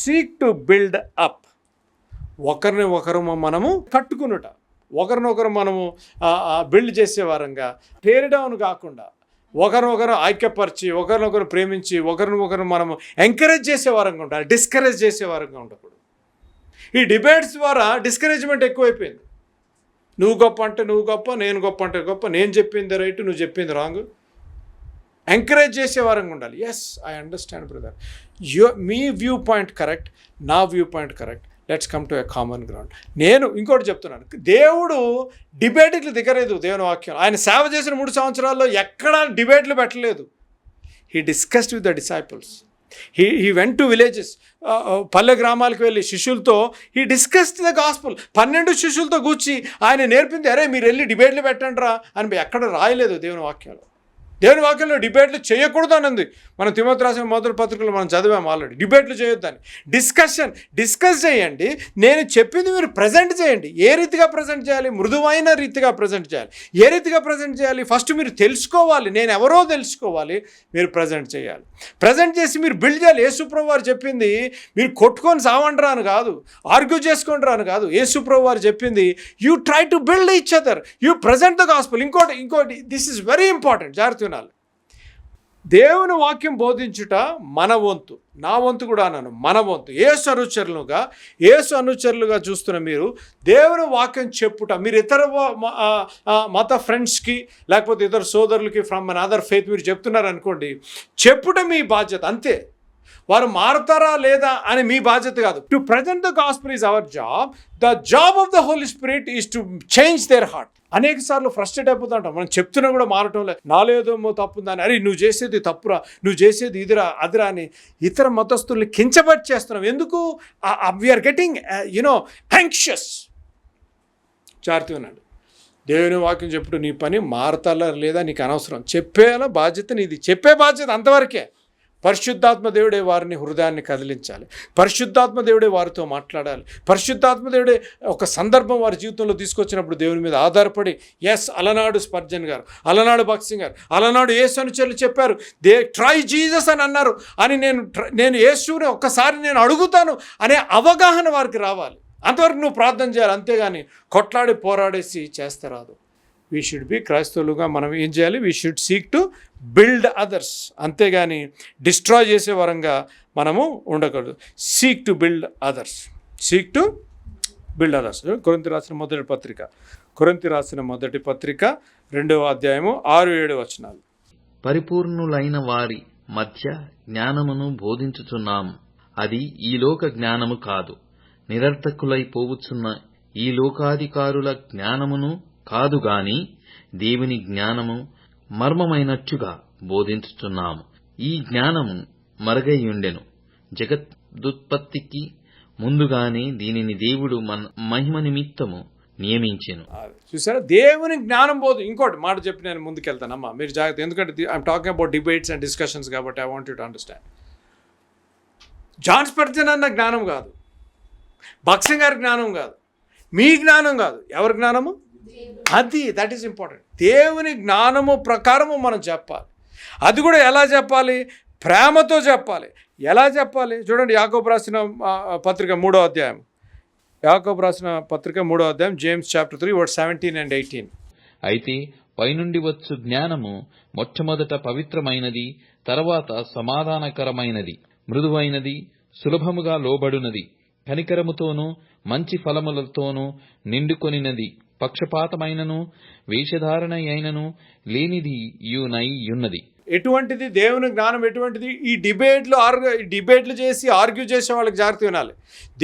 Seek to build up ఒకరిని ఒకరు మనము కట్టుకునుట. ఒకరినొకరు మనము బిల్డ్ చేసే వారంగా టేర్ డౌన్ కాకుండా ఒకరినొకరు ఐక్యపరిచి ఒకరినొకరు ప్రేమించి ఒకరినొకరు మనము ఎంకరేజ్ చేసే వారంగా ఉండాలి డిస్కరేజ్ చేసే వారంగా ఉండకూడదు. ఈ డిబేట్స్ ద్వారా డిస్కరేజ్మెంట్ ఎక్కువైపోయింది. నువ్వు గొప్ప అంటే నువ్వు గొప్ప నేను గొప్ప అంటే గొప్ప నేను చెప్పింది రైట్ నువ్వు చెప్పింది రాంగ్ ఎంకరేజ్ చేసే వారంగా ఉండాలి. ఎస్ ఐ అండర్స్టాండ్ బ్రదర్ యో మీ వ్యూ పాయింట్ కరెక్ట్ నా view point correct let's come to a common ground నేను ఇంకోటి చెప్తున్నాను. దేవుడు డిబేట్కి దిగలేదు దేవుని వాక్యం. ఆయన సేవ చేసిన మూడు సంవత్సరాల్లో ఎక్కడా డిబేట్లు పెట్టలేదు. He discussed with the disciples he he went to villages పల్లె గ్రామాలకు వెళ్ళి శిష్యులతో హీ డిస్కస్డ్ ద గాస్పుల్ పన్నెండు శిష్యులతో కూర్చి ఆయన నేర్పింది అరే మీరు వెళ్ళి డిబేట్లు పెట్టండి రా అని ఎక్కడ రాయలేదు దేవుని వాక్యంలో. దేవుని వాక్యంలో డిబేట్లు చేయకూడదు అని ఉంది మనం తిమ్మతి రాసిన మొదటి పత్రికలు మనం చదివాము ఆల్రెడీ. డిబేట్లు చేయొద్దని. డిస్కషన్ డిస్కస్ చేయండి. నేను చెప్పింది మీరు ప్రజెంట్ చేయండి. ఏ రీతిగా ప్రజెంట్ చేయాలి? మృదువైన రీతిగా ప్రజెంట్ చేయాలి. ఏ రీతిగా ప్రజెంట్ చేయాలి? ఫస్ట్ మీరు తెలుసుకోవాలి. నేను ఎవరో తెలుసుకోవాలి. మీరు ప్రజెంట్ చేయాలి. ప్రజెంట్ చేసి మీరు బిల్డ్ చేయాలి. యేసుప్రభు వారు చెప్పింది మీరు కొట్టుకొని సావండి రాను కాదు. ఆర్గ్యూ చేసుకొని రాను కాదు. యేసుప్రభు వారు చెప్పింది you try to build each other you present the gospel ఇంకోటి ఇంకోటి దిస్ ఇస్ వెరీ ఇంపార్టెంట్ జాగ్రత్త దేవుని వాక్యం బోధించుట మన వంతు నా వంతు కూడా అన్నాను మన వంతు. ఏసు అనుచరులుగా ఏసు అనుచరులుగా చూస్తున్న మీరు దేవుని వాక్యం చెప్పుట మీరు ఇతర మత ఫ్రెండ్స్కి లేకపోతే ఇతర సోదరులకి ఫ్రమ్ అన్ అదర్ ఫెయిత్ మీరు చెప్తున్నారు అనుకోండి చెప్పుట మీ బాధ్యత అంతే. వారు మారుతారా లేదా అని మీ బాధ్యత కాదు. To present the gospel is our job the job of the Holy Spirit is to change their heart అనేక సార్లు ఫ్రస్ట్రేట్ అయిపోతుంటాం మనం చెప్తున్నా కూడా మారటం లేదు. నాలేదేమో తప్పుందని అరే నువ్వు చేసేది తప్పురా. నువ్వు చేసేది ఇదిరా అదిరా అని ఇతర మతస్థుల్ని కించబట్టి చేస్తున్నాం ఎందుకు వీఆర్ గెటింగ్ యునో యాంక్షియస్ జాగ్రత్తగా ఉన్నాడు దేవుని వాక్యం చెప్పుడు నీ పని మారతాలా లేదా నీకు అనవసరం? చెప్పేలా బాధ్యత నీది. చెప్పే బాధ్యత అంతవరకే. పరిశుద్ధాత్మ దేవుడే వారిని హృదయాన్ని కదిలించాలి. పరిశుద్ధాత్మ దేవుడే వారితో మాట్లాడాలి. పరిశుద్ధాత్మ దేవుడే ఒక సందర్భం వారి జీవితంలో తీసుకొచ్చినప్పుడు దేవుని మీద ఆధారపడి ఎస్ అలనాడు స్పర్జన్ గారు అలనాడు బాక్సింగ్ గారు అలనాడు యేసు అనుచరులు చెప్పారు దే ట్రై జీసస్ అని అన్నారు అని నేను నేను యేసుని ఒక్కసారి నేను అడుగుతాను అనే అవగాహన వారికి రావాలి. అంతవరకు నువ్వు ప్రార్థన చేయాలి. అంతేగాని కొట్లాడి పోరాడేసి చేస్తే రాదు. వీ షుడ్ బి క్రైస్తవులుగా మనం ఏం చేయాలి? We should seek to build others అంతేగాని డిస్ట్రాయ్ చేసే వరంగా మనము ఉండకూడదు. Seek to build others seek to build others కొరింతి రాసిన మొదటి పత్రిక. కొరింతి రాసిన మొదటి పత్రిక రెండవ అధ్యాయము ఆరు ఏడు వచనాలు. పరిపూర్ణులైన వారి మధ్య జ్ఞానమును బోధించుచున్నాం. అది ఈ లోక జ్ఞానము కాదు. నిరర్థకులై పోవుచున్న ఈ లోకాధికారుల జ్ఞానమును కాదుగాని దేవుని జ్ఞానము మర్మమైనట్టుగా బోధించుచున్నాము. ఈ జ్ఞానము మరుగైయుండెను. జగద్దుత్పత్తికి ముందుగానే దీనిని దేవుడు మన మహిమ నిమిత్తము నియమించాను. చూసారా? దేవుని జ్ఞానం పోదు ఇంకోటి మాట చెప్పి నేను ముందుకెళ్తానమ్మా. మీరు జాగ్రత్త ఎందుకంటే I'm talking about debates and discussions కాబట్టి I want you to understand John Spurgeon అన్న జ్ఞానం కాదు. బక్సింగ్ గారి జ్ఞానం కాదు. మీ జ్ఞానం కాదు. ఎవరి జ్ఞానము? అది దట్ ఈస్ ఇంపార్టెంట్ దేవుని జ్ఞానము ప్రకారము మనం చెప్పాలి. అది కూడా ఎలా చెప్పాలి? ప్రేమతో చెప్పాలి. ఎలా చెప్పాలి? చూడండి యాకోబు రాసిన పత్రిక మూడో అధ్యాయం. యాకోబు రాసిన పత్రిక మూడో అధ్యాయం James chapter three word seventeen and eighteen అయితే పైనుండి వచ్చు జ్ఞానము మొట్టమొదట పవిత్రమైనది తర్వాత సమాధానకరమైనది మృదువైనది సులభముగా లోబడునది కనికరముతోనూ మంచి ఫలములతోనూ నిండుకొనినది. పక్షపాతమైనను వేషధారణ అయినను లేనిది యునై యున్నది ఎటువంటిది దేవుని జ్ఞానం ఎటువంటిది? ఈ డిబేట్లు ఆర్గ్యూ డిబేట్లు చేసి ఆర్గ్యూ చేసే వాళ్ళకి జాగ్రత్త వినాలి.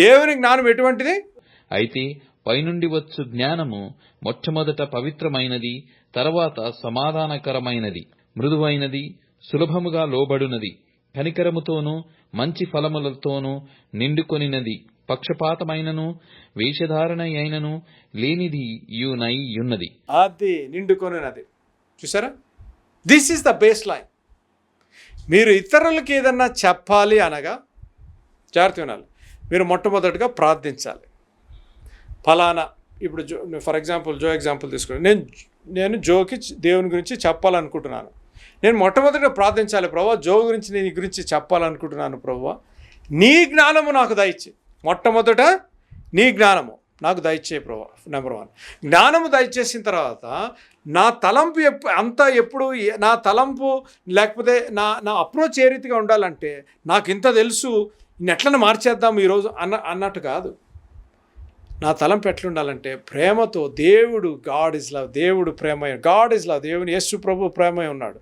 దేవుని జ్ఞానం ఎటువంటిది? అయితే పైనుండి వచ్చు జ్ఞానము మొట్టమొదట పవిత్రమైనది తర్వాత సమాధానకరమైనది మృదువైనది సులభముగా లోబడునది కనికరముతోనూ మంచి ఫలములతోనూ నిండుకొనినది. పక్షపాతమైనను వేషధారణ అయినను లేనిది యునై యున్నది అది నిండుకొనినది. చూసారా this is the base line మీరు ఇతరులకి ఏదన్నా చెప్పాలి అనగా జాగ్రత్త వినాలి మీరు మొట్టమొదటిగా ప్రార్థించాలి. ఫలానా ఇప్పుడు Joe for example Joe example తీసుకుని నేను నేను జోకి దేవుని గురించి చెప్పాలనుకుంటున్నాను. నేను మొట్టమొదటిగా ప్రార్థించాలి ప్రభావ జో గురించి నేను ఈ గురించి చెప్పాలనుకుంటున్నాను ప్రభావ నీ జ్ఞానము నాకు దయచే మొట్టమొదట నీ జ్ఞానము. నాకు దయచే ప్రభా నెంబర్ వన్ జ్ఞానము దయచేసిన తర్వాత నా తలంపు ఎప్పు అంతా ఎప్పుడు నా తలంపు లేకపోతే నా నా అప్రోచ్ ఏ రీతిగా ఉండాలంటే నాకు ఇంత తెలుసు ఎట్లను మార్చేద్దాం ఈరోజు అన్న అన్నట్టు కాదు. నా తలంపు ఎట్లుండాలంటే ప్రేమతో దేవుడు గాడ్ ఇస్ లవ్ దేవుడు ప్రేమ గాడ్ ఇస్ లవ్ దేవుని యేసు ప్రభు ప్రేమ ఉన్నాడు.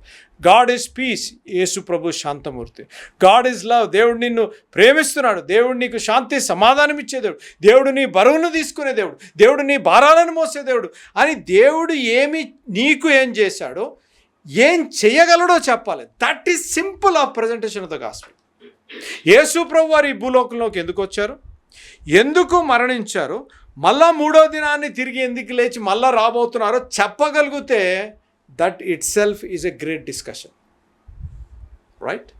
గాడ్ ఇస్ పీస్ యేసు ప్రభు శాంతమూర్తి. గాడ్ ఇస్ లవ్ దేవుడు నిన్ను ప్రేమిస్తున్నాడు. దేవుడు నీకు శాంతి సమాధానం ఇచ్చే దేవుడు. దేవుడు నీ బరువును తీసుకునే దేవుడు. దేవుడు నీ భారాలను మోసే దేవుడు. అని దేవుడు ఏమి నీకు ఏం చేశాడో ఏం చేయగలడో చెప్పాలి. That is simple of presentation of the gospel Yesu ప్రభు వారు ఈ భూలోకంలోకి ఎందుకు వచ్చారు ఎందుకు మరణించారు? మళ్ళా మూడో దినాన్ని తిరిగి ఎందుకు లేచి మళ్ళా రాబోతున్నారో చెప్పగలిగితే that itself is a great discussion right